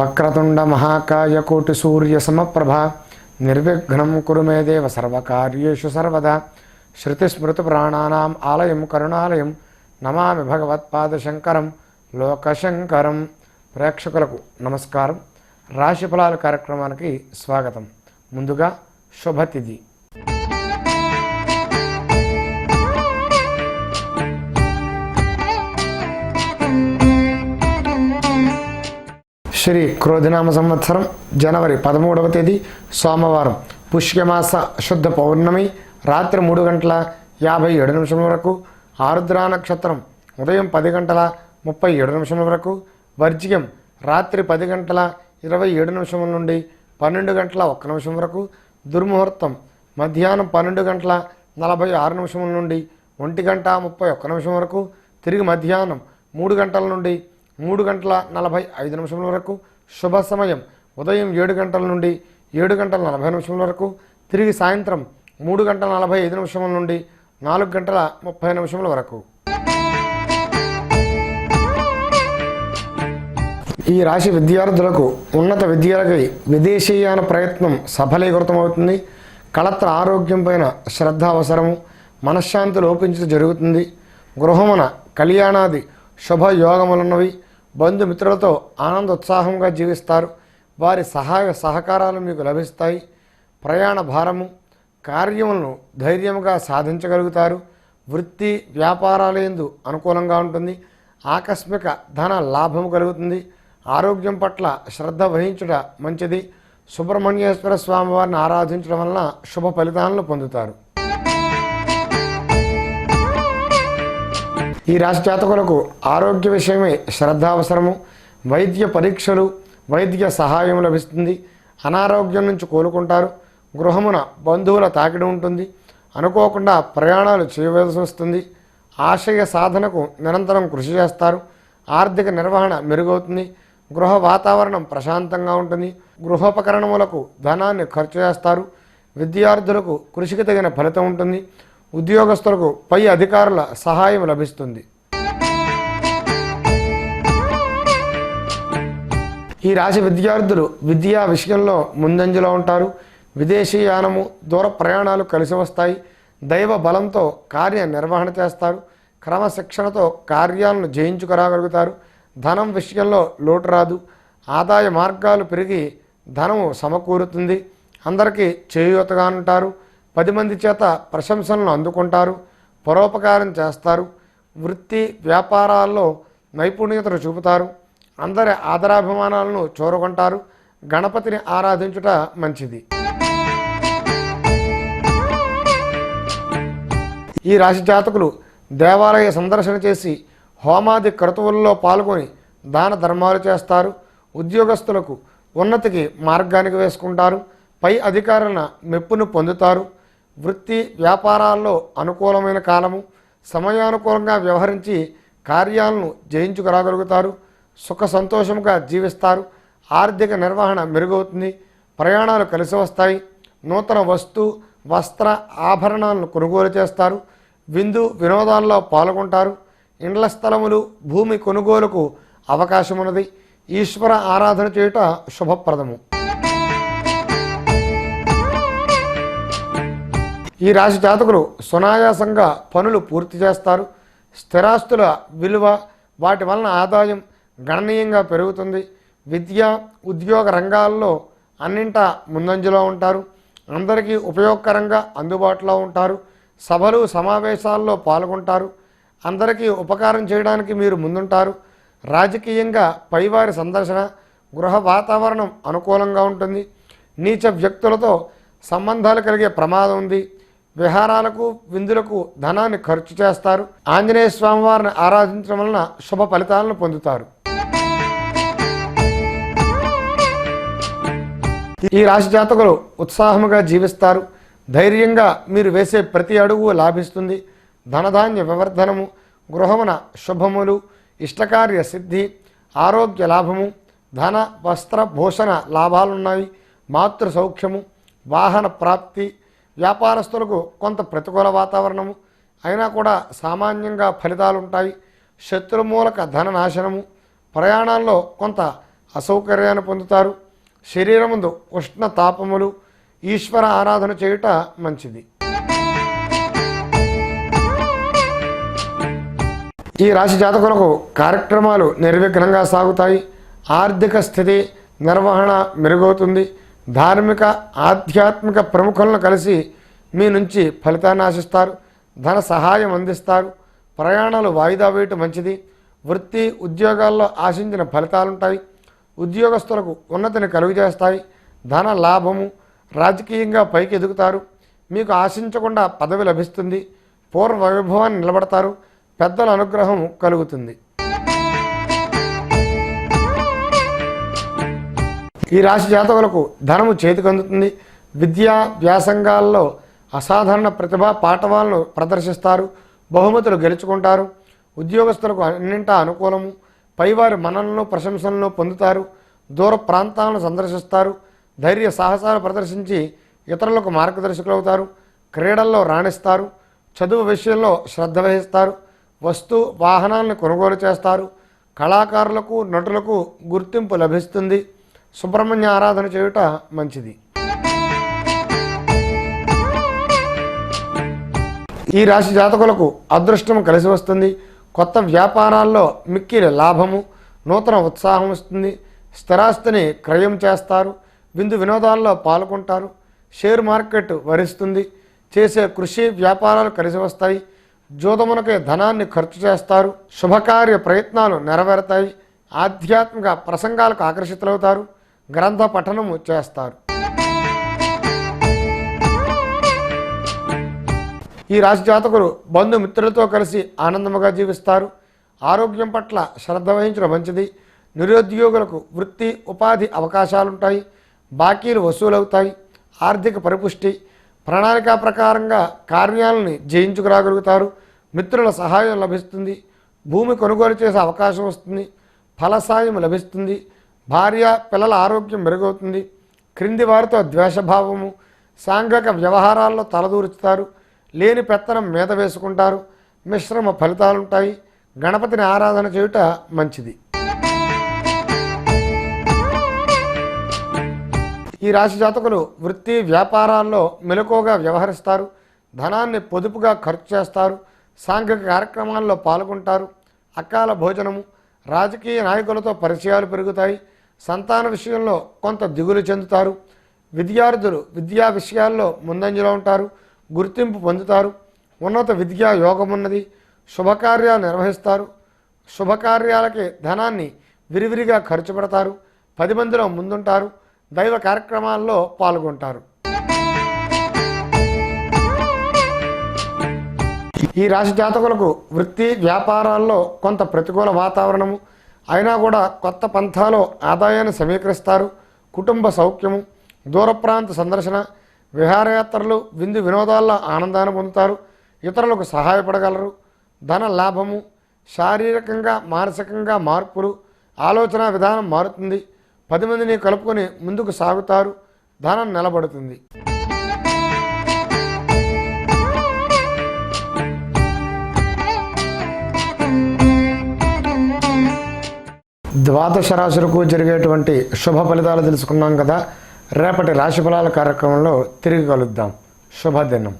వక్రతుండ మహాకాయ కోటి సూర్య సమప్రభ నిర్విఘ్నం కురు మే దేవ సర్వకార్యేషు సర్వదా. శృతిస్మృతి ప్రాణానాం ఆలయం కరుణాలయం నమామి భగవత్పాదశంకరం లోకశంకరం. ప్రేక్షకులకు నమస్కారం. రాశిఫలాల కార్యక్రమానికి స్వాగతం. ముందుగా శుభతిథి. శ్రీ క్రోధినామ సంవత్సరం జనవరి పదమూడవ తేదీ సోమవారం. పుష్యమాస శుద్ధ పౌర్ణమి రాత్రి మూడు గంటల యాభై ఏడు నిమిషం వరకు ఆరుద్రా నక్షత్రం ఉదయం పది గంటల ముప్పై ఏడు నిమిషం వరకు వర్జ్యం రాత్రి పది గంటల ఇరవై ఏడు నిమిషం నుండి పన్నెండు గంటల ఒక్క నిమిషం వరకు దుర్ముహూర్తం మధ్యాహ్నం పన్నెండు గంటల నలభై ఆరు నిమిషం నుండి ఒంటి గంట ముప్పై ఒక్క నిమిషం వరకు తిరిగి మధ్యాహ్నం మూడు గంటల నుండి మూడు గంటల నలభై ఐదు నిమిషముల వరకు శుభ సమయం. ఉదయం ఏడు గంటల నుండి ఏడు గంటల నలభై నిమిషముల వరకు తిరిగి సాయంత్రం మూడు గంటల నలభై ఐదు నిమిషముల నుండి నాలుగు గంటల ముప్పై నిమిషముల వరకు. ఈ రాశి విద్యార్థులకు ఉన్నత విద్యలకై విదేశీయాన ప్రయత్నం సఫలీకృతమవుతుంది. కళత్ర ఆరోగ్యం పైన శ్రద్ధ అవసరము. మనశ్శాంతి లోపించడం జరుగుతుంది. గృహమున కళ్యాణాది శుభయోగములున్నవి. బంధుమిత్రులతో ఆనందోత్సాహంగా జీవిస్తారు. వారి సహాయ సహకారాలు మీకు లభిస్తాయి. ప్రయాణ భారము కార్యములను ధైర్యంగా సాధించగలుగుతారు. వృత్తి వ్యాపారాలందు అనుకూలంగా ఉంటుంది. ఆకస్మిక ధన లాభము కలుగుతుంది. ఆరోగ్యం పట్ల శ్రద్ధ వహించుట మంచిది. సుబ్రహ్మణ్యేశ్వర స్వామి వారిని ఆరాధించడం వలన శుభ ఫలితాలను పొందుతారు. ఈ రాశి జాతకులకు ఆరోగ్య విషయమే శ్రద్ధ అవసరము వైద్య పరీక్షలు వైద్య సహాయం లభిస్తుంది. అనారోగ్యం నుంచి కోలుకుంటారు. గృహమున బంధువుల తాకిడి ఉంటుంది. అనుకోకుండా ప్రయాణాలు చేయవలసి వస్తుంది. ఆశయ సాధనకు నిరంతరం కృషి చేస్తారు. ఆర్థిక నిర్వహణ మెరుగవుతుంది. గృహ వాతావరణం ప్రశాంతంగా ఉంటుంది. గృహోపకరణములకు ధనాన్ని ఖర్చు చేస్తారు. విద్యార్థులకు కృషికి తగిన ఫలితం ఉంటుంది. ఉద్యోగస్తులకు పై అధికారుల సహాయం లభిస్తుంది. ఈ రాశి విద్యార్థులు విద్యా విషయంలో ముందంజలో ఉంటారు. విదేశీయానము దూర ప్రయాణాలు కలిసి వస్తాయి. దైవ బలంతో కార్య నిర్వహణ చేస్తారు. క్రమశిక్షణతో కార్యాలను జయించుకురాగలుగుతారు. ధనం విషయంలో లోటు రాదు. ఆదాయ మార్గాలు పెరిగి ధనము సమకూరుతుంది. అందరికీ చేయూతగా ఉంటారు పది మంది చేత ప్రశంసలను అందుకుంటారు పరోపకారం చేస్తారు వృత్తి వ్యాపారాల్లో నైపుణ్యతను చూపుతారు అందరి ఆదరాభిమానాలను చూరగొంటారు గణపతిని ఆరాధించుట మంచిది. ఈ రాశి జాతకులు దేవాలయ సందర్శన చేసి హోమాది క్రతువుల్లో పాల్గొని దాన ధర్మాలు చేస్తారు ఉద్యోగస్తులకు ఉన్నతికి మార్గానికి వేసుకుంటారు పై అధికారుల మెప్పును పొందుతారు వృత్తి వ్యాపారాల్లో అనుకూలమైన కాలము సమయానుకూలంగా వ్యవహరించి కార్యాలను జయించుకురాగలుగుతారు సుఖ సంతోషంగా జీవిస్తారు ఆర్థిక నిర్వహణ మెరుగవుతుంది ప్రయాణాలు కలిసి వస్తాయి నూతన వస్తు వస్త్ర ఆభరణాలను కొనుగోలు చేస్తారు విందు వినోదాల్లో పాల్గొంటారు ఇండ్ల స్థలములు భూమి కొనుగోలుకు అవకాశం ఉన్నది ఈశ్వర ఆరాధన చేయుట శుభప్రదము. ఈ రాశి జాతకులు సునాయాసంగా పనులు పూర్తి చేస్తారు. స్థిరాస్తుల విలువ వాటి వలన ఆదాయం గణనీయంగా పెరుగుతుంది. విద్య ఉద్యోగ రంగాల్లో అన్నింటా ముందంజలో ఉంటారు. అందరికీ ఉపయోగకరంగా అందుబాటులో ఉంటారు. సభలు సమావేశాల్లో పాల్గొంటారు. అందరికీ ఉపకారం చేయడానికి మీరు ముందుంటారు. రాజకీయంగా పైవారి సందర్శన గృహ వాతావరణం అనుకూలంగా ఉంటుంది. నీచ వ్యక్తులతో సంబంధాలు కలిగే ప్రమాదం ఉంది. విహారాలకు విందులకు ధనాన్ని ఖర్చు చేస్తారు. ఆంజనేయ స్వామివారిని ఆరాధించడం వలన శుభ ఫలితాలను పొందుతారు. ఈ రాశి జాతకులు ఉత్సాహముగా జీవిస్తారు. ధైర్యంగా మీరు వేసే ప్రతి అడుగు లాభిస్తుంది. ధనధాన్య వివర్ధనము గృహమున శుభములు ఇష్టకార్య సిద్ధి ఆరోగ్య లాభము ధన వస్త్ర భూషణ లాభాలున్నాయి. మాతృ సౌఖ్యము వాహన ప్రాప్తి వ్యాపారస్తులకు కొంత ప్రతికూల వాతావరణము అయినా కూడా సామాన్యంగా ఫలితాలు ఉంటాయి శత్రుమూలక ధన నాశనము ప్రయాణాల్లో కొంత అసౌకర్యాన్ని పొందుతారు. శరీరముందు ఉష్ణ తాపములు ఈశ్వర ఆరాధన చేయుట మంచిది. ఈ రాశి జాతకులకు కార్యక్రమాలు నిర్విఘ్నంగా సాగుతాయి. ఆర్థిక స్థితి నిర్వహణ మెరుగవుతుంది. ధార్మిక ఆధ్యాత్మిక ప్రముఖులను కలిసి మీ నుంచి ఫలితాన్ని ఆశిస్తారు ధన సహాయం అందిస్తారు. ప్రయాణాలు వాయిదా వేయటం మంచిది. వృత్తి ఉద్యోగాల్లో ఆశించిన ఫలితాలుంటాయి. ఉద్యోగస్తులకు ఉన్నతిని కలుగజేస్తాయి. ధన లాభము రాజకీయంగా పైకి ఎదుగుతారు మీకు ఆశించకుండా పదవి లభిస్తుంది. పూర్వ వైభవాన్ని నిలబడతారు. పెద్దల అనుగ్రహం కలుగుతుంది. ఈ రాశి జాతకులకు ధనము చేతికి అందుతుంది విద్యా వ్యాసంగాల్లో అసాధారణ ప్రతిభ పాఠవాలను ప్రదర్శిస్తారు. బహుమతులు గెలుచుకుంటారు. ఉద్యోగస్తులకు అన్నింటా అనుకూలము. పైవారి మనలను ప్రశంసలను పొందుతారు. దూర ప్రాంతాలను సందర్శిస్తారు. ధైర్య సాహసాలు ప్రదర్శించి ఇతరులకు మార్గదర్శకులు అవుతారు. క్రీడల్లో రాణిస్తారు. చదువు విషయంలో శ్రద్ధ వహిస్తారు. వస్తు వాహనాలను కొనుగోలు చేస్తారు. కళాకారులకు నటులకు గుర్తింపు లభిస్తుంది. సుబ్రహ్మణ్య ఆరాధన చేయుట మంచిది. ఈ రాశి జాతకులకు అదృష్టం కలిసి వస్తుంది. కొత్త వ్యాపారాల్లో మిక్కిలి లాభము నూతన ఉత్సాహం వస్తుంది. స్థిరాస్తిని క్రయం చేస్తారు. విందు వినోదాల్లో పాల్గొంటారు. షేర్ మార్కెట్ వరిస్తుంది. చేసే కృషి వ్యాపారాలు కలిసి వస్తాయి. జోదమునకే ధనాన్ని ఖర్చు చేస్తారు. శుభకార్య ప్రయత్నాలు నెరవేరుతాయి. ఆధ్యాత్మిక ప్రసంగాలకు ఆకర్షితులవుతారు. గ్రంథ పఠనము చేస్తారు. ఈ రాశి జాతకులు బంధుమిత్రులతో కలిసి ఆనందముగా జీవిస్తారు. ఆరోగ్యం పట్ల శ్రద్ధ వహించడం మంచిది. నిరుద్యోగులకు వృత్తి ఉపాధి అవకాశాలుంటాయి. బాకీలు వసూలవుతాయి. ఆర్థిక పరిపుష్టి ప్రణాళిక ప్రకారంగా కార్యాలని జయించుకురాగలుగుతారు. మిత్రుల సహాయం లభిస్తుంది. భూమి కొనుగోలు చేసే అవకాశం వస్తుంది. ఫలసాయం లభిస్తుంది. భార్య పిల్లల ఆరోగ్యం మెరుగవుతుంది. క్రింది వారితో ద్వేషభావము సాంఘిక వ్యవహారాల్లో తలదూరుస్తారు లేని పెత్తనం మీద వేసుకుంటారు. మిశ్రమ ఫలితాలుంటాయి. గణపతిని ఆరాధన చేయుట మంచిది. ఈ రాశి జాతకులు వృత్తి వ్యాపారాల్లో మెలకువగా వ్యవహరిస్తారు. ధనాన్ని పొదుపుగా ఖర్చు చేస్తారు. సాంఘిక కార్యక్రమాల్లో పాల్గొంటారు. అకాల భోజనము రాజకీయ నాయకులతో పరిచయాలు పెరుగుతాయి. సంతాన విషయంలో కొంత దిగులు చెందుతారు. విద్యార్థులు విద్యా విషయాల్లో ముందంజలో ఉంటారు. గుర్తింపు పొందుతారు. ఉన్నత విద్యా యోగం ఉన్నది. శుభకార్యాలు నిర్వహిస్తారు. శుభకార్యాలకి ధనాన్ని విరివిరిగా ఖర్చు పెడతారు. పది మందిలో ముందుంటారు. దైవ కార్యక్రమాల్లో పాల్గొంటారు. ఈ రాశి జాతకులకు వృత్తి వ్యాపారాల్లో కొంత ప్రతికూల వాతావరణము అయినా కూడా కొత్త పంథాలో ఆదాయాన్ని సమీకరిస్తారు. కుటుంబ సౌఖ్యము దూర ప్రాంత సందర్శన విహారయాత్రలు విందు వినోదాల్లో ఆనందాన్ని పొందుతారు. ఇతరులకు సహాయపడగలరు. ధన లాభము శారీరకంగా మానసికంగా మార్పులు ఆలోచన విధానం మారుతుంది. పది మందిని కలుపుకొని ముందుకు సాగుతారు. ధనం నిలబడుతుంది. ద్వాదశ రాశులకు జరిగేటువంటి శుభ ఫలితాలు తెలుసుకున్నాం కదా. రేపటి రాశి ఫలాల కార్యక్రమంలో తిరిగి కలుద్దాం. శుభదినం.